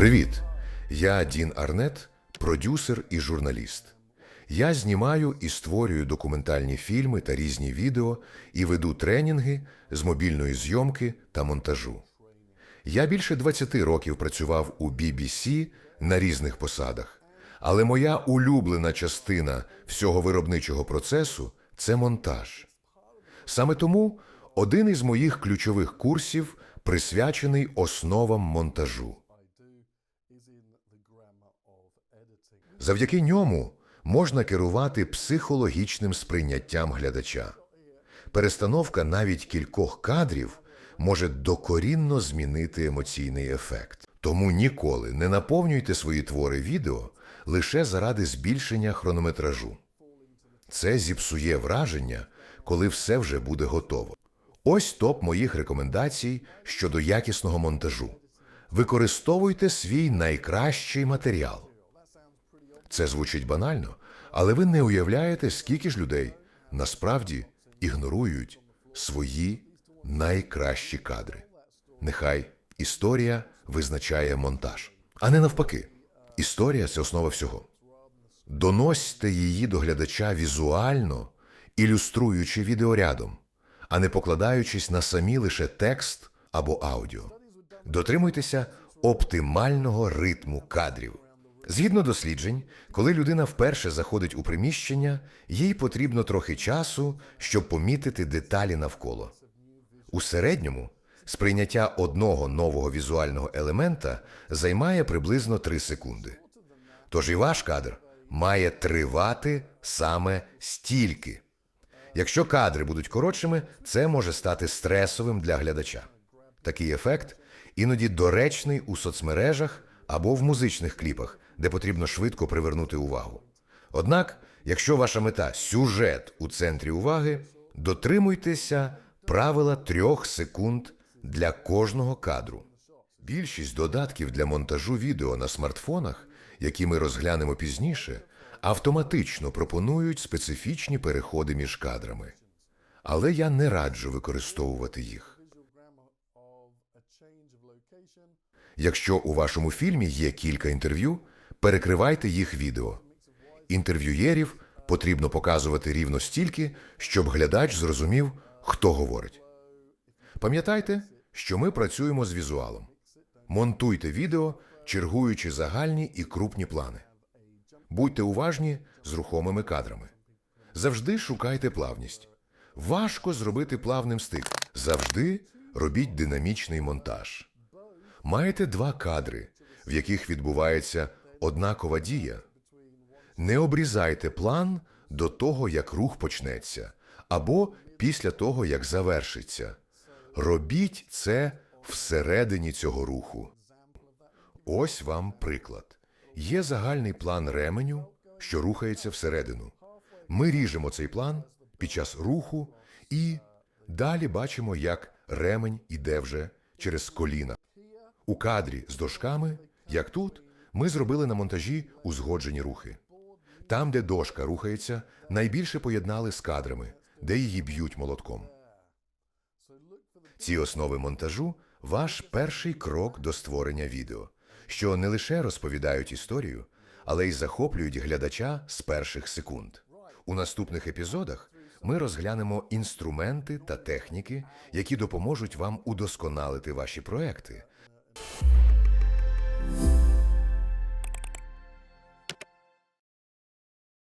Привіт! Я Дін Арнет, продюсер і журналіст. Я знімаю і створюю документальні фільми та різні відео і веду тренінги з мобільної зйомки та монтажу. Я більше 20 років працював у BBC на різних посадах, але моя улюблена частина всього виробничого процесу це монтаж. Саме тому один із моїх ключових курсів присвячений основам монтажу. Завдяки ньому можна керувати психологічним сприйняттям глядача. Перестановка навіть кількох кадрів може докорінно змінити емоційний ефект. Тому ніколи не наповнюйте свої твори відео лише заради збільшення хронометражу. Це зіпсує враження, коли все вже буде готово. Ось топ моїх рекомендацій щодо якісного монтажу. Використовуйте свій найкращий матеріал. Це звучить банально, але ви не уявляєте, скільки ж людей насправді ігнорують свої найкращі кадри. Нехай історія визначає монтаж, а не навпаки. Історія це основа всього. Доносьте її до глядача візуально, ілюструючи відеорядом, а не покладаючись на самі лише текст або аудіо. Дотримуйтеся оптимального ритму кадрів. Згідно досліджень, коли людина вперше заходить у приміщення, їй потрібно трохи часу, щоб помітити деталі навколо. У середньому сприйняття одного нового візуального елемента займає приблизно 3 секунди. Тож і ваш кадр має тривати саме стільки. Якщо кадри будуть коротшими, це може стати стресовим для глядача. Такий ефект іноді доречний у соцмережах або в музичних кліпах, де потрібно швидко привернути увагу. Однак, якщо ваша мета сюжет у центрі уваги, дотримуйтеся правила трьох секунд для кожного кадру. Більшість додатків для монтажу відео на смартфонах, які ми розглянемо пізніше, автоматично пропонують специфічні переходи між кадрами. Але я не раджу використовувати їх. Якщо у вашому фільмі є кілька інтерв'ю, перекривайте їх відео. Інтерв'юєрів потрібно показувати рівно стільки, щоб глядач зрозумів, хто говорить. Пам'ятайте, що ми працюємо з візуалом. Монтуйте відео, чергуючи загальні і крупні плани. Будьте уважні з рухомими кадрами. Завжди шукайте плавність. Важко зробити плавним стик. Завжди робіть динамічний монтаж. Маєте два кадри, в яких відбувається однакова дія. Не обрізайте план до того, як рух почнеться, або після того, як завершиться. Робіть це всередині цього руху. Ось вам приклад. Є загальний план ременю, що рухається всередину. Ми ріжемо цей план під час руху і далі бачимо, як ремень іде вже через коліна. У кадрі з дошками, як тут, ми зробили на монтажі узгоджені рухи. Там, де дошка рухається, найбільше поєднали з кадрами, де її б'ють молотком. Ці основи монтажу ваш перший крок до створення відео, що не лише розповідають історію, але й захоплюють глядача з перших секунд. У наступних епізодах ми розглянемо інструменти та техніки, які допоможуть вам удосконалити ваші проекти,